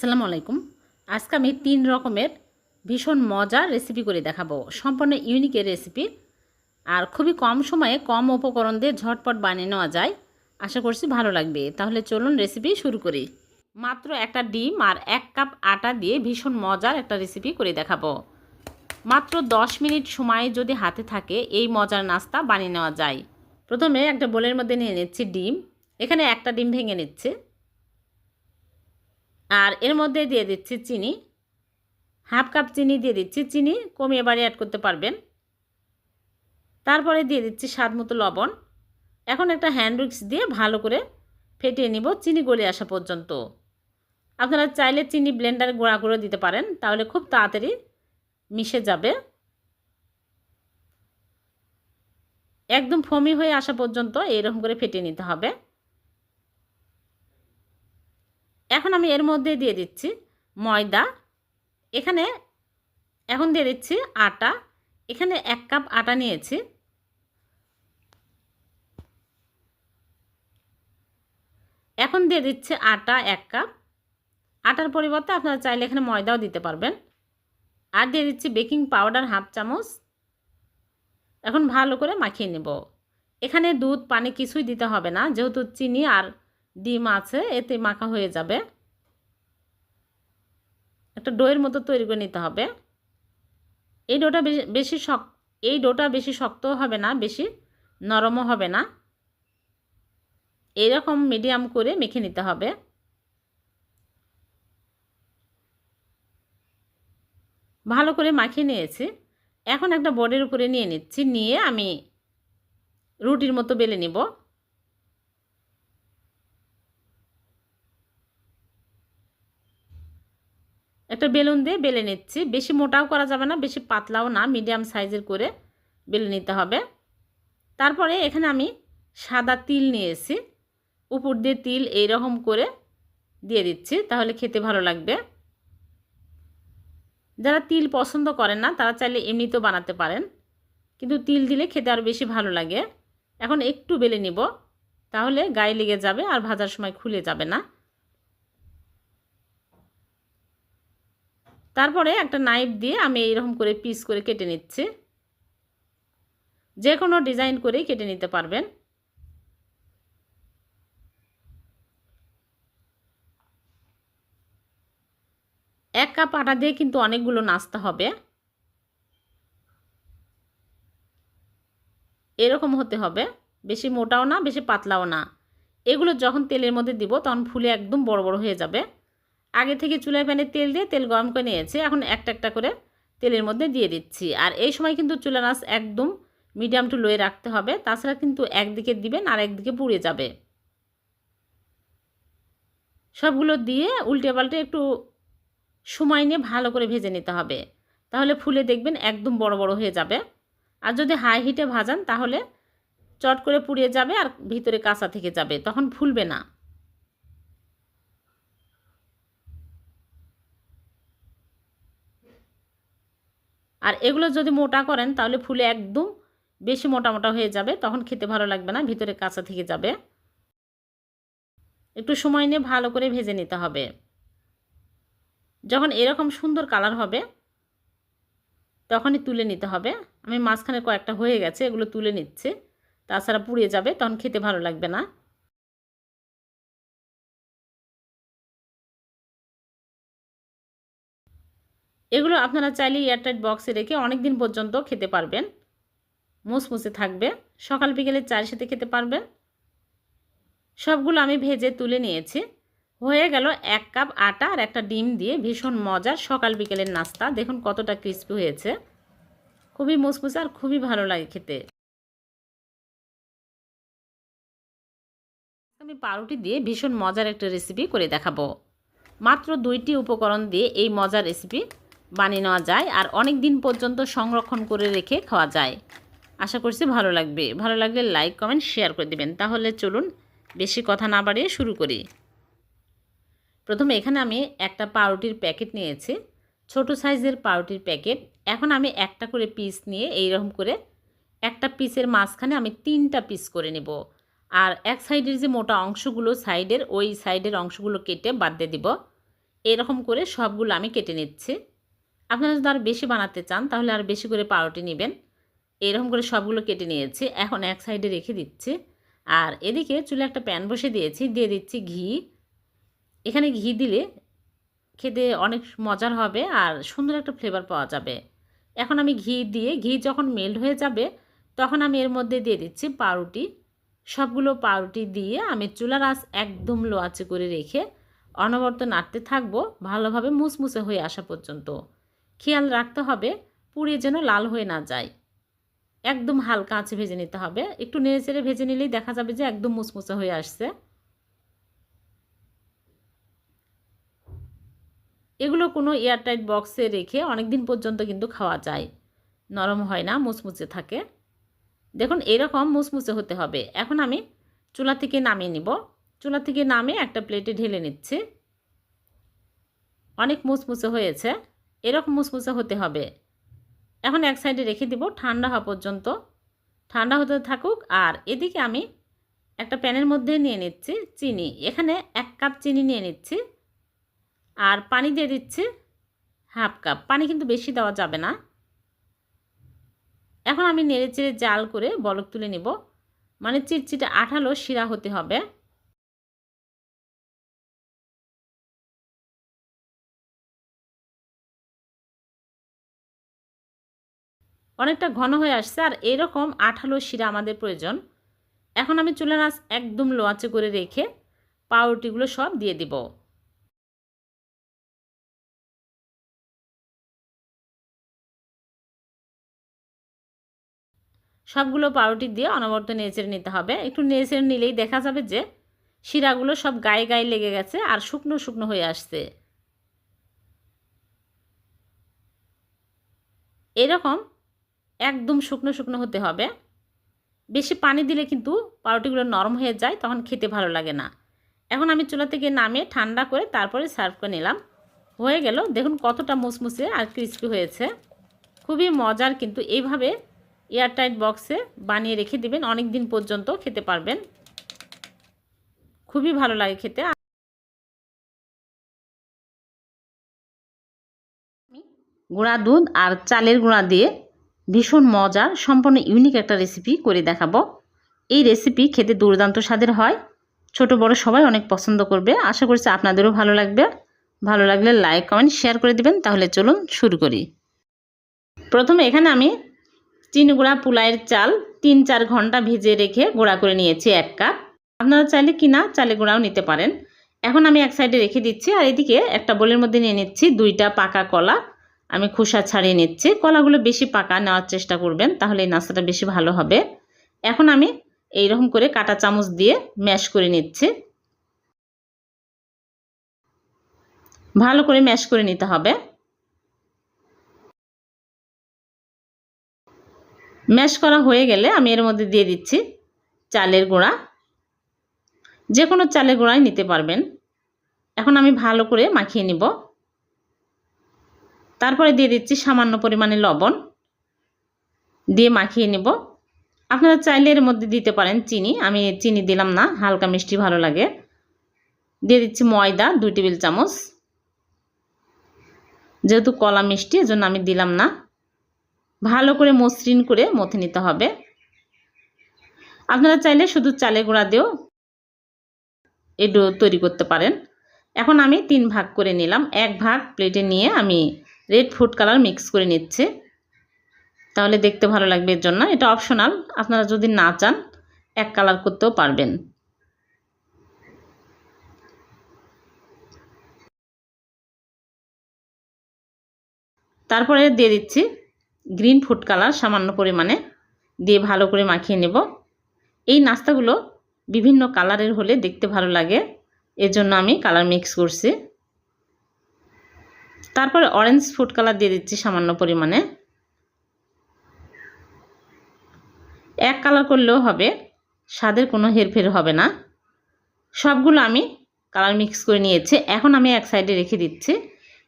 আসসালামু আলাইকুম। আজকে আমি তিন রকমের ভীষণ মজার রেসিপি করে দেখাবো। সম্পূর্ণ ইউনিকের রেসিপি আর খুবই কম সময়ে কম উপকরণ দিয়ে ঝটপট বানিয়ে নেওয়া যায়। আশা করছি ভালো লাগবে। তাহলে চলুন রেসিপি শুরু করি। মাত্র একটা ডিম আর এক কাপ আটা দিয়ে ভীষণ মজার একটা রেসিপি করে দেখাবো। মাত্র দশ মিনিট সময় যদি হাতে থাকে, এই মজার নাস্তা বানিয়ে নেওয়া যায়। প্রথমে একটা বোলের মধ্যে নিয়ে নিচ্ছি ডিম। এখানে একটা ডিম ভেঙে নিচ্ছে। আর এর মধ্যে দিয়ে দিচ্ছি চিনি। হাফ কাপ চিনি দিয়ে দিচ্ছি। চিনি কমিয়ে বাড়ি অ্যাড করতে পারবেন। তারপরে দিয়ে দিচ্ছি স্বাদ মতো লবণ। এখন একটা হ্যান্ড উইক্স দিয়ে ভালো করে ফেটিয়ে নিব চিনি গলে আসা পর্যন্ত। আপনারা চাইলে চিনি ব্লেন্ডারে গুঁড়া করে দিতে পারেন, তাহলে খুব তাড়াতাড়ি মিশে যাবে। একদম ফমি হয়ে আসা পর্যন্ত এইরকম করে ফেটিয়ে নিতে হবে। এখন আমি এর মধ্যে দিয়ে দিচ্ছি ময়দা। এখানে এখন দিয়ে দিচ্ছি আটা। এখানে এক কাপ আটা নিয়েছি। এখন দিয়ে দিচ্ছে আটা এক কাপ। আটার পরিবর্তে আপনারা চাইলে এখানে ময়দাও দিতে পারবেন। আর দিয়ে দিচ্ছি বেকিং পাউডার হাফ চামচ। এখন ভালো করে মাখিয়ে নেব। এখানে দুধ, পানি কিছুই দিতে হবে না, যেহেতু চিনি আর ডিম আছে, এতে মাখা হয়ে যাবে। একটা ডোয়ের মতো তৈরি করে নিতে হবে। এই ডোটা বেশি শক্ত এই ডোটা বেশি শক্তও হবে না, বেশি নরমও হবে না। এইরকম মিডিয়াম করে মেখে নিতে হবে। ভালো করে মাখিয়ে নিয়েছি। এখন একটা বোর্ডের উপরে নিয়ে নিচ্ছি, নিয়ে আমি রুটির মতো বেলে নিব। একটা বেলুন দিয়ে বেলে নিচ্ছি। বেশি মোটাও করা যাবে না, বেশি পাতলাও না মিডিয়াম সাইজের করে বেলে নিতে হবে। তারপরে এখানে আমি সাদা তিল নিয়েছি। উপর দিয়ে তিল এইরকম করে দিয়ে দিচ্ছি, তাহলে খেতে ভালো লাগবে। যারা তিল পছন্দ করেন না, তারা চাইলে এমনিতেও বানাতে পারেন। কিন্তু তিল দিলে খেতে আরও বেশি ভালো লাগে। এখন একটু বেলে নিব, তাহলে গায়ে লেগে যাবে আর ভাজার সময় খুলে যাবে না। তারপরে একটা নাইফ দিয়ে আমি এইরকম করে পিস করে কেটে নিচ্ছি। যে কোনো ডিজাইন করেই কেটে নিতে পারবেন। এক কাপ আটা দিয়ে কিন্তু অনেকগুলো নাস্তা হবে। এরকম হতে হবে। বেশি মোটাও না, বেশি পাতলাও না। এগুলো যখন তেলের মধ্যে দিব, তখন ফুলে একদম বড় বড় হয়ে যাবে। আগে থেকে চুলায় প্যানে তেল দিয়ে তেল গরম করে নিয়েছি। এখন একটা একটা করে তেলের মধ্যে দিয়ে দিচ্ছি। আর এই সময় কিন্তু চুলা নাচ একদম মিডিয়াম টু লোয়ে রাখতে হবে। তাছাড়া কিন্তু একদিকে দিবেন, আর একদিকে পুড়ে যাবে। সবগুলো দিয়ে উল্টে পাল্টে একটু সময় নিয়ে ভালো করে ভেজে নিতে হবে। তাহলে ফুলে দেখবেন একদম বড় বড় হয়ে যাবে। আর যদি হাই হিটে ভাজান, তাহলে চট করে পুড়িয়ে যাবে আর ভিতরে কাঁচা থেকে যাবে, তখন ফুলবে না। আর এগুলো যদি মোটা করেন, তাহলে ফুলে একদম বেশি মোটা মোটা হয়ে যাবে, তখন খেতে ভালো লাগবে না, ভিতরে কাঁচা থেকে যাবে। একটু সময় নিয়ে ভালো করে ভেজে নিতে হবে। যখন এরকম সুন্দর কালার হবে, তখনই তুলে নিতে হবে। আমি মাঝখানে কয়েকটা হয়ে গেছে, এগুলো তুলে নিচ্ছে, তাছাড়া পুড়িয়ে যাবে, তখন খেতে ভালো লাগবে না। এগুলো আপনারা চাইলে এয়ারটাইট বক্সে রেখে অনেক দিন পর্যন্ত খেতে পারবেন। মুসমুসে থাকবে। সকাল বিকেলে চায়ের সাথে খেতে পারবেন। সবগুলো আমি ভেজে তুলে নিয়েছি। হয়ে গেল এক কাপ আটা আর একটা ডিম দিয়ে ভীষণ মজার সকাল বিকেলের নাস্তা। দেখুন কতটা ক্রিস্পি হয়েছে। খুবই মুসমুসে আর খুবই ভালো লাগে খেতে। আমি পাউরুটি দিয়ে ভীষণ মজার একটা রেসিপি করে দেখাবো। মাত্র দুইটি উপকরণ দিয়ে এই মজার রেসিপি বানিয়ে নেওয়া যায় আর অনেক দিন পর্যন্ত সংরক্ষণ করে রেখে খাওয়া যায়। আশা করছি ভালো লাগবে। ভালো লাগলে লাইক কমেন্ট শেয়ার করে দেবেন। তাহলে চলুন বেশি কথা না বাড়িয়ে শুরু করি। প্রথমে এখানে আমি একটা পাউরুটির প্যাকেট নিয়েছি। ছোট সাইজের পাউরুটির প্যাকেট। এখন আমি একটা করে পিস নিয়ে এইরকম করে একটা পিসের মাঝখানে আমি তিনটা পিস করে নেব। আর এক সাইডের যে মোটা অংশগুলো সাইডের, ওই সাইডের অংশগুলো কেটে বাদ দিয়ে দিব। এরকম করে সবগুলো আমি কেটে নিচ্ছি। আপনারা যদি আরও বেশি বানাতে চান, তাহলে আর বেশি করে পাউরুটি নেবেন। এরকম করে সবগুলো কেটে নিয়েছি। এখন এক সাইডে রেখে দিচ্ছি। আর এদিকে চুলে একটা প্যান বসে দিয়েছি। দিয়ে দিচ্ছি ঘি। এখানে ঘি দিলে খেতে অনেক মজার হবে আর সুন্দর একটা ফ্লেভার পাওয়া যাবে। এখন আমি ঘি দিয়ে, ঘি যখন মেল্ট হয়ে যাবে, তখন আমি এর মধ্যে দিয়ে দিচ্ছি পাউরুটি। সবগুলো পাউরুটি দিয়ে আমি চুলার আঁচ একদম লো আঁচে করে রেখে অনবরত নাড়তে থাকব, ভালোভাবে মুসমুসে হয়ে আসা পর্যন্ত। খেয়াল রাখতে হবে, পুড়ে যেন লাল হয়ে না যায়। একদম হালকা আঁচে ভেজে নিতে হবে। একটু নেড়ে চেড়ে ভেজে নিলেই দেখা যাবে যে একদম মুসমুসে হয়ে আসছে। এগুলো কোনো এয়ারটাইট বক্সে রেখে অনেক দিন পর্যন্ত কিন্তু খাওয়া যায়। নরম হয় না মুচমুচে থাকে। দেখুন, এরকম মুচমুচে হতে হবে। এখন আমি চুলা থেকে নামিয়ে নিব। চুলা থেকে নামিয়ে একটা প্লেটে ঢেলে নিচ্ছি। অনেক মুচমুচে হয়েছে। এরকম মুচমুচে হতে হবে। এখন এক সাইডে রেখে দিব ঠান্ডা হওয়া পর্যন্ত। ঠান্ডা হতে থাকুক। আর এদিকে আমি একটা প্যানের মধ্যে নিয়ে নিচ্ছি চিনি। এখানে এক কাপ চিনি নিয়ে নিচ্ছি। আর পানি দিয়ে দিচ্ছি হাফ কাপ। পানি কিন্তু বেশি দেওয়া যাবে না। এখন আমি নেড়ে চেড়ে জাল করে বলক তুলে নিব। মানে চিটচিটে আঠালো শিরা হতে হবে। অনেকটা ঘন হয়ে আসছে, আর এরকম আঠালো শিরা আমাদের প্রয়োজন। এখন আমি চুলার আঁচ একদম লোয়াচে করে রেখে পাউরুটিগুলো সব দিয়ে দিব। সবগুলো পাউরুটি দিয়ে অনবরত নেচেড়ে নিতে হবে। একটু নেচেড়ে নিলেই দেখা যাবে যে শিরাগুলো সব গায়ে গায়ে লেগে গেছে আর শুকনো শুকনো হয়ে আসছে। এরকম একদম শুকনো শুকনো হতে হবে। বেশি পানি দিলে কিন্তু পাউরুটিগুলো নরম হয়ে যায়, তখন খেতে ভালো লাগে না। এখন আমি চুলা থেকে নামিয়ে ঠান্ডা করে তারপরে সার্ভ করে নিলাম। হয়ে গেল, দেখুন কতটা মুসমুসে আর ক্রিস্পি হয়েছে। খুবই মজার কিন্তু এইভাবে এয়ারটাইট বক্সে বানিয়ে রেখে দেবেন অনেক দিন পর্যন্ত খেতে পারবেন। খুবই ভালো লাগে খেতে। গুঁড়া দুধ আর চালের গুঁড়া দিয়ে ভীষণ মজার, সম্পূর্ণ ইউনিক একটা রেসিপি করে দেখাবো। এই রেসিপি খেতে দুর্দান্ত স্বাদের হয়। ছোট, বড় সবাই অনেক পছন্দ করবে। আশা করছি আপনাদেরও ভালো লাগবে। ভালো লাগলে লাইক কমেন্ট শেয়ার করে দিবেন। তাহলে চলুন শুরু করি। প্রথমে এখানে আমি চিনি গুঁড়া পুলাইয়ের চাল তিন চার ঘণ্টা ভেজে রেখে গুঁড়া করে নিয়েছি এক কাপ। আপনারা চাইলে কিনা চালে গুঁড়াও নিতে পারেন। এখন আমি এক সাইডে রেখে দিচ্ছি। আর এদিকে একটা বোলের মধ্যে নিয়ে নিচ্ছি দুইটা পাকা কলা। আমি খোসা ছাড়িয়ে নিচ্ছি। কলাগুলো বেশি পাকা নেওয়ার চেষ্টা করবেন, তাহলে এই নাস্তাটা বেশি ভালো হবে। এখন আমি এই রকম করে কাটা চামচ দিয়ে ম্যাশ করে নিচ্ছি। ভালো করে ম্যাশ করে নিতে হবে। ম্যাশ করা হয়ে গেলে আমি এর মধ্যে দিয়ে দিচ্ছি চালের গুঁড়া। যে কোনো চালের গুঁড়াই নিতে পারবেন। এখন আমি ভালো করে মাখিয়ে নিব। তারপরে দিয়ে দিচ্ছি সামান্য পরিমাণে লবণ। দিয়ে মাখিয়ে নেব। আপনারা চাইলে এর মধ্যে দিতে পারেন চিনি। আমি চিনি দিলাম না, হালকা মিষ্টি ভালো লাগে। দিয়ে দিচ্ছি ময়দা, দুই টেবিল চামচ। যেহেতু কলা মিষ্টি, এজন্য আমি দিলাম না। ভালো করে মসৃণ করে মথে নিতে হবে। আপনারা চাইলে শুধু চালে গুঁড়া দিয়েও এই ডো তৈরি করতে পারেন। এখন আমি তিন ভাগ করে নিলাম। এক ভাগ প্লেটে নিয়ে আমি রেড ফুড কালার মিক্স করে নিচ্ছে। তাহলে দেখতে ভালো লাগবে এর জন্য। এটা অপশনাল আপনারা যদি না চান, এক কালার করতেও পারবেন। তারপরে দিয়ে দিচ্ছি গ্রিন ফুড কালার সামান্য পরিমাণে। দিয়ে ভালো করে মাখিয়ে নেব। এই নাস্তাগুলো বিভিন্ন কালারের হলে দেখতে ভালো লাগে। এর জন্য আমি কালার মিক্স করছি। তারপরে অরেঞ্জ ফুড কালার দিয়ে দিচ্ছি সামান্য পরিমাণে। এক কালার করলেও হবে, স্বাদের কোনো হেরফের হবে না। সবগুলো আমি কালার মিক্স করে নিয়েছি, এখন আমি এক সাইডে রেখে দিচ্ছি।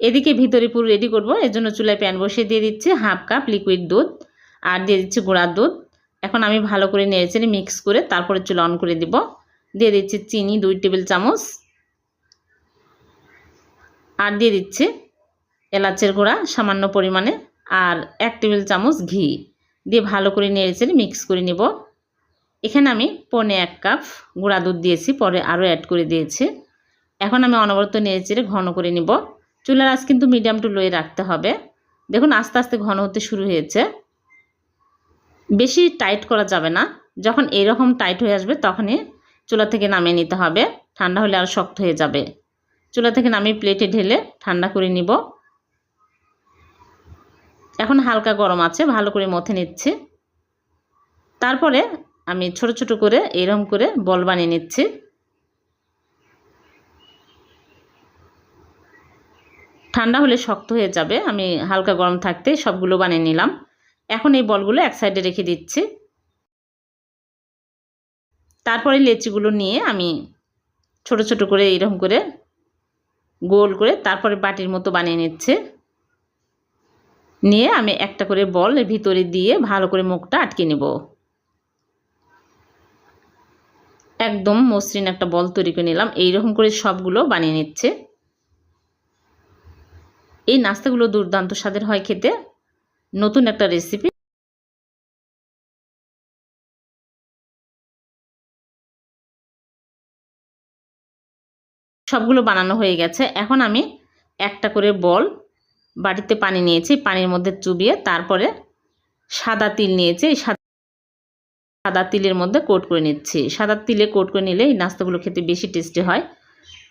এদিকে ভিতরে পুরো রেডি করব, এর জন্য চুলায় প্যান বসিয়ে দিয়ে দিচ্ছি হাফ কাপ লিকুইড দুধ আর দিয়ে দিচ্ছি গুঁড়ার দুধ। এখন আমি ভালো করে নেড়েচেড়ে মিক্স করে তারপরে চুলা অন করে দিব। দিয়ে দিচ্ছি চিনি দুই টেবিল চামচ। আর দিয়ে দিচ্ছি এলাচের গুঁড়া সামান্য পরিমাণে আর এক টেবিল চামচ ঘি। দিয়ে ভালো করে নেড়েচেড়ে মিক্স করে নিব। এখানে আমি পনে এক কাপ গুঁড়া দুধ দিয়েছি, পরে আরও অ্যাড করে দিয়েছি। এখন আমি অনবরত নেড়েচেড়ে ঘন করে নিব। চুলার আজ কিন্তু মিডিয়াম টু লোয়ে রাখতে হবে। দেখুন, আস্তে আস্তে ঘন হতে শুরু হয়েছে। বেশি টাইট করা যাবে না। যখন এরকম টাইট হয়ে আসবে, তখনই চুলা থেকে নামিয়ে নিতে হবে। ঠান্ডা হলে আর শক্ত হয়ে যাবে। চুলা থেকে নামিয়ে প্লেটে ঢেলে ঠান্ডা করে নিব। এখন হালকা গরম আছে, ভালো করে মথে নিচ্ছি। তারপরে আমি ছোট ছোট করে এরকম করে বল বানিয়ে নিচ্ছি। ঠান্ডা হলে শক্ত হয়ে যাবে, আমি হালকা গরম থাকতে সবগুলো বানিয়ে নিলাম। এখন এই বলগুলো এক সাইডে রেখে দিচ্ছি। তারপরে লেচিগুলো নিয়ে আমি ছোট ছোট করে এরকম করে গোল করে তারপরে বাটির মতো বানিয়ে নিচ্ছে। নিয়ে আমি একটা করে বল ভিতরে দিয়ে ভালো করে মুখটা আটকে নেব। একদম মসৃণ একটা বল তৈরি করে নিলাম। এইরকম করে সবগুলো বানিয়ে নিচ্ছে। এই নাস্তাগুলো দুর্দান্ত স্বাদের হয় খেতে। নতুন একটা রেসিপি সবগুলো বানানো হয়ে গেছে। এখন আমি একটা করে বল বাটিতে পানি নিয়েছি, পানির মধ্যে চুবিয়ে তারপরে সাদা তিল নিয়েছি, এই সাদা তিলের মধ্যে কোট করে নিচ্ছি। সাদা তিলে কোট করে নিলে এই নাস্তাগুলো খেতে বেশি টেস্টি হয়।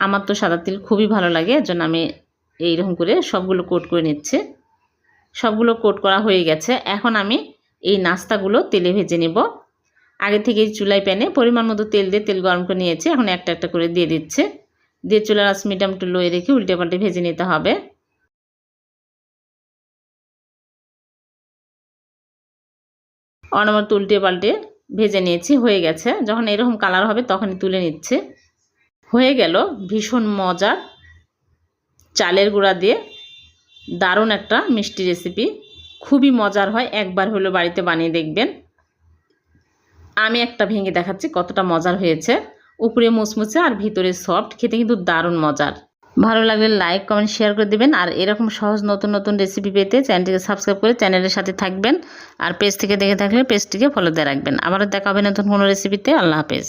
আমার তো সাদা তিল খুবই ভালো লাগে এর জন্য আমি এইরকম করে সবগুলো কোট করে নিচ্ছি। সবগুলো কোট করা হয়ে গেছে। এখন আমি এই নাস্তাগুলো তেলে ভেজে নেব। আগে থেকে চুলাই প্যানে পরিমাণ মতো তেল দিয়ে তেল গরম করে নিয়েছি। এখন একটা একটা করে দিয়ে দিচ্ছে। দিয়ে চুলার আস মিডিয়াম টু লোয়ে রেখে উল্টে পাল্টে ভেজে নিতে হবে। অনবরত উল্টে পাল্টে ভেজে নিয়েছি, হয়ে গেছে। যখন এরকম কালার হবে তখনই তুলে নিচ্ছে। হয়ে গেল ভীষণ মজার চালের গুঁড়া দিয়ে দারুণ একটা মিষ্টি রেসিপি খুবই মজার হয়, একবার হলো বাড়িতে বানিয়ে দেখবেন। আমি একটা ভেঙে দেখাচ্ছি কতটা মজার হয়েছে। উপরে মুচমুচে আর ভিতরে সফট খেতে কিন্তু দারুণ মজার। ভালো লাগলে লাইক কমেন্ট শেয়ার করে দেবেন। আর এরকম সহজ নতুন নতুন রেসিপি পেতে চ্যানেলটিকে সাবস্ক্রাইব করে চ্যানেলের সাথে থাকবেন। আর পেজ থেকে দেখে থাকলে পেজটিকে ফলো দিয়ে রাখবেন। আবারও দেখা হবে নতুন কোনো রেসিপিতে আল্লাহ হাফেজ।